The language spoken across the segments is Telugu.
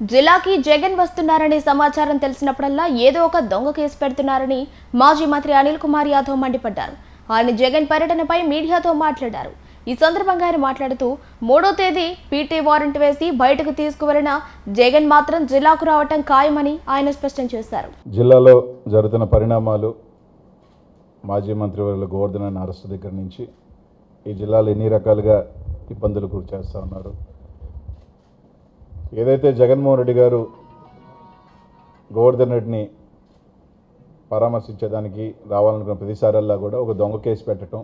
జిల్లాకి జగన్ వస్తున్నారనే సమాచారం తెలిసినప్పుడల్లా ఏదో ఒక దొంగ కేసు పెడుతున్నారని మాజీ మంత్రి అనిల్ కుమార్ యాదవ్ మండిపడ్డారు. ఆయన జగన్ పర్యటనపై మీడియాతో మాట్లాడారు. ఈ సందర్భంగా ఆయన మాట్లాడుతూ మూడో తేదీ పీటీ వారెంట్ వేసి బయటకు తీసుకువెళ్ళిన జగన్ మాత్రం జిల్లాకు రావటం ఖాయమని ఆయన స్పష్టం చేశారు. జిల్లాలో జరుగుతున్న పరిణామాలు మాజీ మంత్రివర్యులు గోవర్ధన్ అరెస్ట్ దగ్గర నుంచి ఈ జిల్లాలో ఎన్ని రకాలుగా ఇబ్బందులు గురి చేస్తూ ఉన్నారు? ఏదైతే జగన్మోహన్ రెడ్డి గారు గోవర్ధన్ రెడ్డిని పరామర్శించడానికి రావాలనుకున్న ప్రతిసారల్లా కూడా ఒక దొంగ కేసు పెట్టడం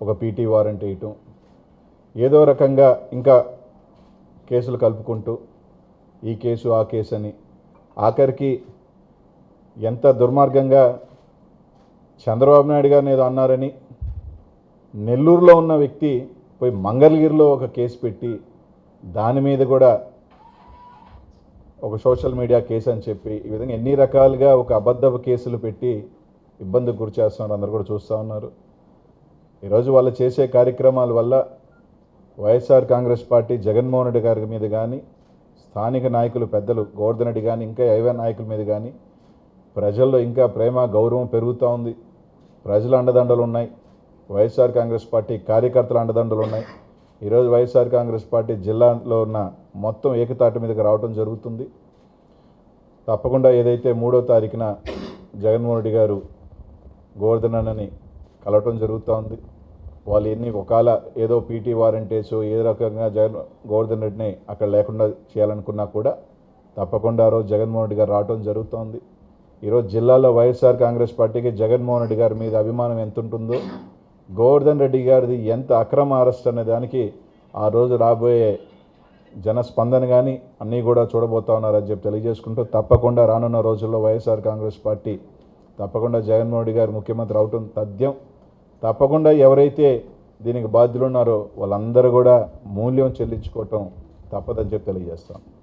ఒక పీటీ వారెంట్ వేయటం ఏదో రకంగా ఇంకా కేసులు కలుపుకుంటూ ఈ కేసు ఆ కేసు అని ఆఖరికి ఎంత దుర్మార్గంగా చంద్రబాబు నాయుడు గారిని ఏదో అన్నారని నెల్లూరులో ఉన్న వ్యక్తి పోయి మంగళగిరిలో ఒక కేసు పెట్టి దాని మీద కూడా ఒక సోషల్ మీడియా కేసు అని చెప్పి ఈ విధంగా ఎన్ని రకాలుగా ఒక అబద్ధపు కేసులు పెట్టి ఇబ్బందికి గురి చేస్తున్నారు అందరు కూడా చూస్తూ ఉన్నారు. ఈరోజు వాళ్ళు చేసే కార్యక్రమాల వల్ల వైఎస్ఆర్ కాంగ్రెస్ పార్టీ జగన్మోహన్ రెడ్డి గారి మీద కానీ స్థానిక నాయకులు పెద్దలు గోవర్ధన్ రెడ్డి కానీ ఇంకా ఏవే నాయకుల మీద కానీ ప్రజల్లో ఇంకా ప్రేమ గౌరవం పెరుగుతూ ఉంది. ప్రజల అండదండలు ఉన్నాయి. వైఎస్ఆర్ కాంగ్రెస్ పార్టీ కార్యకర్తల అండదండలు ఉన్నాయి. ఈరోజు వైఎస్ఆర్ కాంగ్రెస్ పార్టీ జిల్లాలో ఉన్న మొత్తం ఏకతాటి మీదకి రావడం జరుగుతుంది. తప్పకుండా ఏదైతే మూడో తారీఖున జగన్మోహన్ రెడ్డి గారు గోవర్ధనని కలవటం జరుగుతూ ఉంది వాళ్ళు ఎన్ని ఒకవేళ ఏదో పీటీ వారంటేసో ఏ రకంగా జగన్ గోవర్ధన్ రెడ్డిని అక్కడ లేకుండా చేయాలనుకున్నా కూడా తప్పకుండా ఆ రోజు జగన్మోహన్ రెడ్డి గారు రావటం జరుగుతోంది. ఈరోజు జిల్లాలో వైఎస్ఆర్ కాంగ్రెస్ పార్టీకి జగన్మోహన్ రెడ్డి గారి మీద అభిమానం ఎంత ఉంటుందో గోవర్ధన్ రెడ్డి గారిది ఎంత అక్రమ అరెస్ట్ అనే దానికి ఆ రోజు రాబోయే జనస్పందన కానీ అన్నీ కూడా చూడబోతా ఉన్నారని చెప్పి తెలియజేసుకుంటూ తప్పకుండా రానున్న రోజుల్లో వైఎస్ఆర్ కాంగ్రెస్ పార్టీ తప్పకుండా జగన్మోహన్ రెడ్డి గారు ముఖ్యమంత్రి అవటం తథ్యం. తప్పకుండా ఎవరైతే దీనికి బాధ్యులు ఉన్నారో వాళ్ళందరూ కూడా మూల్యం చెల్లించుకోవటం తప్పదని చెప్పి తెలియజేస్తాం.